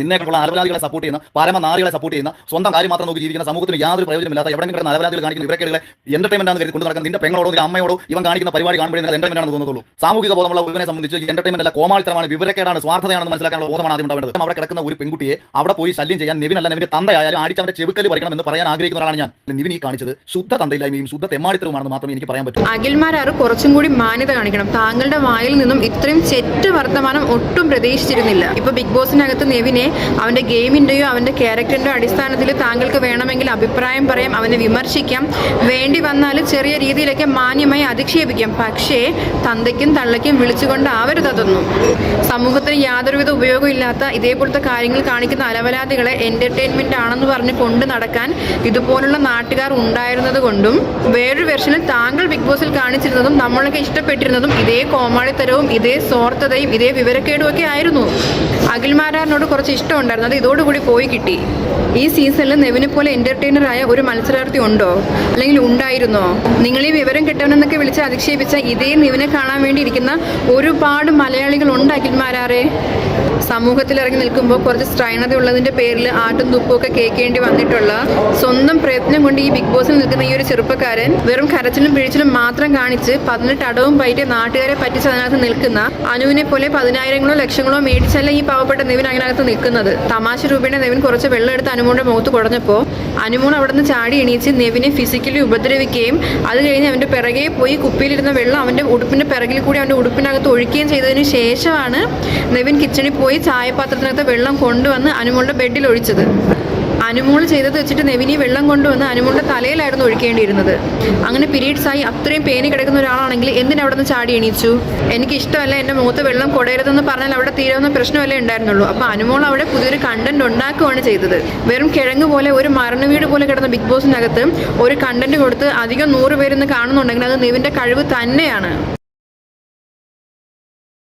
നിന്നെക്കുള്ള അലവലാദികളെ support ചെയ്യുന്ന പരമനാരികളെ support ചെയ്യുന്ന സ്വന്തം കാര്യം മാത്രം നോക്കി ജീവിക്കുന്ന സമൂഹത്തിന് യാതൊരു പ്രയോജനമില്ലാത്ത എവിടെയെങ്കിലും കിടന്ന അലവലാദികൾ കാണിക്കുന്ന ഇവരക്കേടുകളെ എന്റർടൈൻമെന്റ് ആണ് കൊണ്ട് കൊണ്ടു നടക്കുന്ന നിന്റെ പെങ്ങളോടോ നിന്റെ അമ്മയോടോ ഇവൻ കാണിക്കുന്ന പരിപാടി കാണുമ്പോൾ എന്റർടൈൻമെന്റ് ആണ് തോന്നുന്നുള്ളൂ സാമൂഹിക ബോധമുള്ള ഇവനെ സംബന്ധിച്ച് എന്റർടൈൻമെന്റ് അല്ല കോമാളിത്തരമാണ് വിവരക്കേടാണ് സ്വാർത്ഥതയാണെന്ന് മനസ്സിലാക്കാനുള്ള ബോധമാണ് ആദ്യം ഉണ്ടാവേണ്ടത്. അവിടെ കിടക്കുന്ന ഒരു പെൺകുട്ടിയെ അവിടെ പോയി ശല്യം ചെയ്യാൻ നിവിൻ അല്ല നിവിന്റെ തന്തയായാലും അടിച്ചവന്റെ ചെവുക്കൽ പറിക്കണം എന്ന് പറയാൻ ആഗ്രഹിക്കുന്ന ഒരാളാണ് ഞാൻ. നിവിൻ ഈ കാണിച്ചത് ശുദ്ധ തന്തയില്ലായ്മയും ശുദ്ധ തെമ്മാടിത്തരവുമാണെന്ന് മാത്രം എനിക്ക് പറയാൻ പറ്റൂ. അഖിൽമാരാറ് കുറച്ചും കൂടി മാന്യത കാണിക്കണം. താങ്കളുടെ വായിൽ നിന്നും ഇത്രയും ചെറ്റ് വർത്തമാനം ഒട്ടും പ്രതീക്ഷിച്ചിരുന്നില്ല. ഇപ്പൊ ബിഗ് ബോസിനകത്ത് നെവിനെ അവന്റെ ഗെയിമിന്റെയോ അവന്റെ ക്യാരക്ടറിന്റെയോ അടിസ്ഥാനത്തിൽ താങ്കൾക്ക് വേണമെങ്കിൽ അഭിപ്രായം പറയാം അവനെ വിമർശിക്കാം. വേണ്ടി വന്നാൽ ചെറിയ രീതിയിലൊക്കെ മാന്യമായി അധിക്ഷേപിക്കാം. പക്ഷേ തന്തയ്ക്കും തള്ളയ്ക്കും വിളിച്ചുകൊണ്ട് ആവരുത് സമൂഹത്തിന് യാതൊരുവിധ ഉപയോഗമില്ലാത്ത ഇതേപോലത്തെ കാര്യങ്ങൾ കാണിക്കുന്ന അലവലാദികളെ എന്റർടൈൻമെന്റ് ആണെന്ന് പറഞ്ഞ് കൊണ്ട് നടക്കാൻ ഇതുപോലുള്ള നാട്ടുകാർ ഉണ്ടായിരുന്നത് കൊണ്ടും വേറൊരു വെർഷനിൽ താങ്കൾ ബിഗ് ബോസിൽ കാണിച്ചിരുന്നതും നമ്മളൊക്കെ ഇഷ്ടപ്പെട്ടിരുന്നതും ഇതേ കോമാളിത്തരവും ഇതേ സ്വാർത്ഥതയും ഇതേ വിവരക്കേടും ഒക്കെ ആയിരുന്നു. അഖിൽമാരാറിനോട് കുറച്ച് ഇഷ്ടം ഉണ്ടായിരുന്നു അത് ഇതോടുകൂടി പോയി കിട്ടി. ഈ സീസണിൽ നെവിനെ പോലെ എന്റർടൈനർ ആയ ഒരു മത്സരാർത്ഥി ഉണ്ടോ? അല്ലെങ്കിൽ ഉണ്ടായിരുന്നോ? നിങ്ങൾ ഈ വിവരം കിട്ടണമെന്നൊക്കെ വിളിച്ച് അധിക്ഷേപിച്ച ഇതേ നിവിനെ കാണാൻ വേണ്ടി ഇരിക്കുന്ന ഒരുപാട് മലയാളികൾ ഉണ്ട് അഖിൽമാരാറെ. സമൂഹത്തിൽ ഇറങ്ങി നിൽക്കുമ്പോൾ കുറച്ച് സ്ട്രൈണത ഉള്ളതിന്റെ പേരിൽ ആട്ടും തുപ്പും ഒക്കെ കേൾക്കേണ്ടി വന്നിട്ടുള്ള സ്വന്തം പ്രയത്നം കൊണ്ട് ഈ ബിഗ് ബോസിൽ നിൽക്കുന്ന ഈ ഒരു ചെറുപ്പക്കാരൻ വെറും കരച്ചിലും പിഴിച്ചിലും മാത്രം കാണിച്ച് പതിനെട്ട് അടവും പയറ്റി നാട്ടുകാരെ പറ്റിച്ച് അതിനകത്ത് നിൽക്കുന്ന അനുവിനെ പോലെ പതിനായിരങ്ങളോ ലക്ഷങ്ങളോ മേടിച്ചല്ല ഈ പാവപ്പെട്ട നിവിൻ അതിനകത്ത് നിൽക്കുന്നത്. തമാശ രൂപേണ നെവിൻ കുറച്ച് വെള്ളം എടുത്ത് അനുമോളുടെ മുഖത്ത് കുടഞ്ഞപ്പോൾ അനുമോൾ അവിടുന്ന് ചാടി എണീച്ച് നെവിനെ ഫിസിക്കലി ഉപദ്രവിക്കുകയും അത് കഴിഞ്ഞ് അവന്റെ പിറകെ പോയി കുപ്പിയിലിരുന്ന വെള്ളം അവന്റെ ഉടുപ്പിന്റെ പിറകിൽ കൂടി അവന്റെ ഉടുപ്പിനകത്ത് ഒഴിക്കുകയും ചെയ്തതിന് ശേഷമാണ് നെവിൻ കിച്ചണിൽ പോയി ചായപാത്രത്തിനകത്ത് വെള്ളം കൊണ്ടുവന്ന് അനുമോളുടെ ബെഡിൽ ഒഴിച്ചത്. അനുമോൾ ചെയ്തത് വെച്ചിട്ട് നെവിനി വെള്ളം കൊണ്ടുവന്ന് അനുമോളുടെ തലയിലായിരുന്നു ഒഴിക്കേണ്ടിയിരുന്നത്. അങ്ങനെ പീരീഡ്സ് ആയി അത്രയും പേനി കിടക്കുന്ന ഒരാളാണെങ്കിൽ എന്തിനാ നിന്ന് ചാടി എണീച്ചു? എനിക്ക് ഇഷ്ടമല്ല എന്റെ മുഖത്ത് വെള്ളം കൊടയരുതെന്ന് പറഞ്ഞാൽ അവിടെ തീരാവുന്ന പ്രശ്നമല്ലേ ഉണ്ടായിരുന്നുള്ളൂ. അപ്പോൾ അനുമോൾ അവിടെ പുതിയൊരു കണ്ടന്റ് ഉണ്ടാക്കുകയാണ് ചെയ്തത്. വെറും കിഴങ്ങ് പോലെ ഒരു മരണ വീട് പോലെ കിടന്ന ബിഗ് ബോസിനകത്ത് ഒരു കണ്ടന്റ് കൊടുത്ത് അധികം നൂറ് പേരിന്ന് കാണുന്നുണ്ടെങ്കിൽ അത് നെവിന്റെ കഴിവ് തന്നെയാണ്.